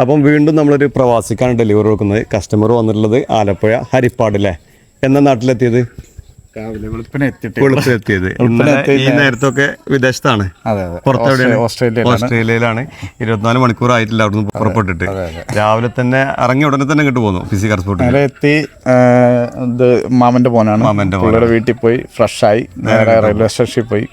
അപ്പം വീണ്ടും നമ്മളൊരു പ്രവാസിക്കാണ് ഡെലിവറി കൊടുക്കുന്നത്. കസ്റ്റമർ വന്നിട്ടുള്ളത് ആലപ്പുഴ ഹരിപ്പാട് അല്ലേ? എന്ന നാട്ടിലെത്തിയത്? രാവിലെ വെളുപ്പിനെ എത്തിയിട്ട് വെളുപ്പിലെത്തിയത് ഇന്നലെ ഈ നേരത്തൊക്കെ വിദേശത്താണ്. പുറത്തെവിടെയാണ്? ഓസ്ട്രേലിയയിലാണ്. ഓസ്ട്രേലിയയിലാണ്. ഇരുപത്തിനാല് മണിക്കൂർ ആയിട്ടില്ല അവിടുന്ന് പുറപ്പെട്ടിട്ട്. രാവിലെ തന്നെ ഇറങ്ങി ഉടനെ തന്നെ ഇങ്ങോട്ട് പോന്നു ഫിസിക്കൽ സ്പോർട്ട് എത്തി ഇത് മാമന്റെ മോനാണ്. മാമന്റെ പുള്ളിയുടെ വീട്ടിൽ പോയി ഫ്രഷ് ആയി. നേരെ റെയിൽവേ സ്റ്റേഷനിൽ പോയി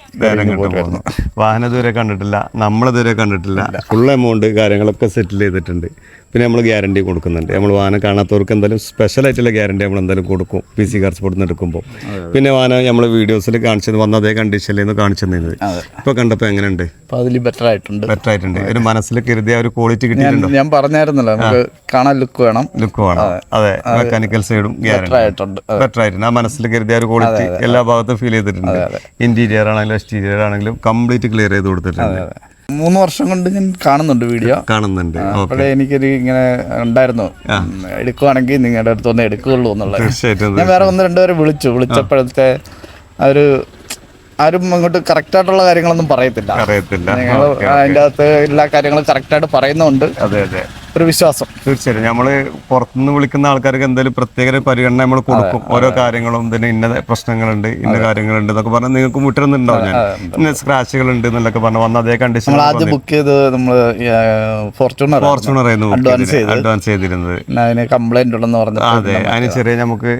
വാഹനം ഇതുവരെ കണ്ടിട്ടില്ല നമ്മളിതുവരെ കണ്ടിട്ടില്ല. ഫുൾ എമൗണ്ട് കാര്യങ്ങളൊക്കെ സെറ്റിൽ ചെയ്തിട്ടുണ്ട്. പിന്നെ നമ്മൾ ഗ്യാരണ്ടി കൊടുക്കുന്നുണ്ട്. നമ്മൾ വാഹനം കാണാത്തവർക്ക് എന്തായാലും സ്പെഷ്യൽ ആയിട്ടുള്ള ഗ്യാരണ്ടി നമ്മൾ എന്തായാലും കൊടുക്കും. പി സി കാർ സ്പോർട്ടിൽ നിന്ന് എടുക്കുമ്പോൾ പിന്നെ വാഹനം നമ്മൾ വീഡിയോസിൽ കാണിച്ചത് വന്ന അതേ കണ്ടീഷനിൽ നിന്ന് കാണിച്ചു തന്നത് ഇപ്പോൾ കണ്ടപ്പോൾ എങ്ങനെയുണ്ട്? അതിൽ ബെറ്റർ ആയിട്ടുണ്ട്. ബെറ്റർ ആയിട്ടുണ്ട്. ഒരു മനസ്സിൽ കരുതിയ ഒരു ക്വാളിറ്റി കിട്ടിയിട്ടുണ്ട്? ഞാൻ പറഞ്ഞായിരുന്നല്ലോ നമുക്ക് കാണാൻ ലുക്ക് വേണം. ലുക്ക് വേണം. അതെ. മെക്കാനിക്കൽ സൈഡും ബെറ്റർ ആയിട്ടുണ്ട്. ബെറ്റർ ആയിട്ടുണ്ട്. ആ മനസ്സിൽ കരുതിയ ഒരു ക്വാളിറ്റി എല്ലാ ഭാഗത്തും ഫീൽ ചെയ്തിട്ടുണ്ട്. ഇന്റീരിയർ ആണെങ്കിലും എക്സ്റ്റീരിയർ ആണെങ്കിലും കംപ്ലീറ്റ് ക്ലിയർ ചെയ്ത് കൊടുത്തിട്ടുണ്ട്. മൂന്ന് വർഷം കൊണ്ട് ഞാൻ കാണുന്നുണ്ട് വീഡിയോ. കാണുന്നുണ്ട്. അപ്പോഴേ എനിക്കൊരു ഇങ്ങനെ ഉണ്ടായിരുന്നു. എടുക്കുവാണെങ്കിൽ നിങ്ങളുടെ അടുത്തൊന്ന് എടുക്കുകയുള്ളൂ എന്നുള്ളത്. ഞാൻ വേറെ ഒന്ന് രണ്ടുപേരെ വിളിച്ചു. വിളിച്ചപ്പോഴത്തെ ആ ഒരു ആരും അങ്ങോട്ട് കറക്റ്റ് ആയിട്ടുള്ള കാര്യങ്ങളൊന്നും പറയത്തില്ല. അറിയത്തില്ല അതിന്റെ അകത്ത് എല്ലാ കാര്യങ്ങളും കറക്റ്റ് ആയിട്ട് പറയുന്നുണ്ട്. അതെ അതെ. ഒരു വിശ്വാസം. തീർച്ചയായിട്ടും. നമ്മൾ പുറത്തുനിന്ന് വിളിക്കുന്ന ആൾക്കാർക്ക് എന്തായാലും പ്രത്യേക പരിഗണന നമ്മൾ കൊടുക്കും. ഓരോ കാര്യങ്ങളും ഇതിന് ഇന്ന പ്രശ്നങ്ങളുണ്ട് ഇന്ന കാര്യങ്ങളുണ്ട് എന്നൊക്കെ പറഞ്ഞാൽ നിങ്ങൾക്ക് മുട്ടിരുന്നുണ്ടാവും ഞാൻ. ഇന്ന സ്ക്രാച്ചുകളുണ്ട് എന്നൊക്കെ പറഞ്ഞു വന്ന അതേ കണ്ടീഷൻ നമ്മൾ ആദ്യം ബുക്ക് ചെയ്ത് നമ്മൾ ഫോർച്യൂണർ ഫോർച്യൂണർ ആയിരുന്നു. അഡ്വാൻസ് ചെയ്തിരുന്നത്. അതിന് കംപ്ലൈന്റ് ഉണ്ടെന്ന് പറഞ്ഞു അതെ അതിന് ചെറിയ നമുക്ക്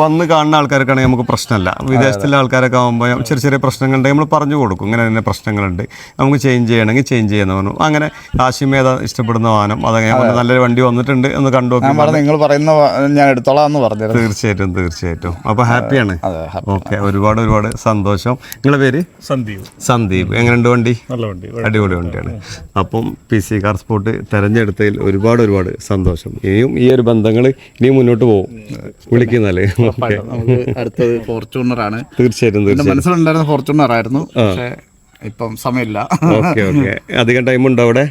വന്ന് കാണുന്ന ആൾക്കാർക്കാണെങ്കിൽ നമുക്ക് പ്രശ്നമല്ല. വിദേശത്തുള്ള ആൾക്കാരൊക്കെ ആകുമ്പോൾ ചെറിയ ചെറിയ പ്രശ്നങ്ങളുണ്ടെങ്കിൽ നമ്മൾ പറഞ്ഞു കൊടുക്കും. ഇങ്ങനെ തന്നെ പ്രശ്നങ്ങളുണ്ട്. നമുക്ക് ചേഞ്ച് ചെയ്യണമെങ്കിൽ ചേഞ്ച് ചെയ്യാന്ന് പറഞ്ഞു. അങ്ങനെ കാശിമേത ഇഷ്ടപ്പെടുന്ന വാഹനം അതങ്ങനെ നല്ലൊരു വണ്ടി വന്നിട്ടുണ്ട് എന്ന് കണ്ടു നിങ്ങൾ പറയുന്ന ഞാൻ എടുത്തോളാം എന്ന് പറഞ്ഞു തീർച്ചയായിട്ടും തീർച്ചയായിട്ടും. അപ്പൊ ഹാപ്പിയാണ്. അതെ ഓക്കെ ഒരുപാട് ഒരുപാട് സന്തോഷം. നിങ്ങളെ പേര്? സന്ദീപ്. സന്ദീപ്. എങ്ങനെയുണ്ട് വണ്ടി? നല്ല വണ്ടി അടിപൊളി വണ്ടിയാണ്. അപ്പം പി സി കാർ സ്പോട്ട് തെരഞ്ഞെടുത്തതിൽ ഒരുപാട് ഒരുപാട് സന്തോഷം. ഇനിയും ഈ ഒരു ബന്ധങ്ങൾ ഇനിയും മുന്നോട്ട് പോകും. വിളിക്കുന്നാൽ അടുത്തത് ഫോർച്യൂണർ ആണ് തീർച്ചയായിട്ടും. മനസ്സിലുണ്ടായിരുന്ന ഫോർച്യൂണർ ആയിരുന്നു പക്ഷേ ഇപ്പം സമയമില്ല. Okay okay. അധികം ടൈം ഉണ്ടോ അവിടെ?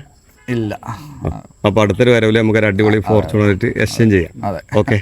ഇല്ല. അപ്പൊ അടുത്തൊരു വരവിൽ നമുക്ക് ഒരു അടിപൊളി ഫോർച്യൂണർ എക്സ്ചേഞ്ച് ചെയ്യാം. അതെ. ഓക്കെ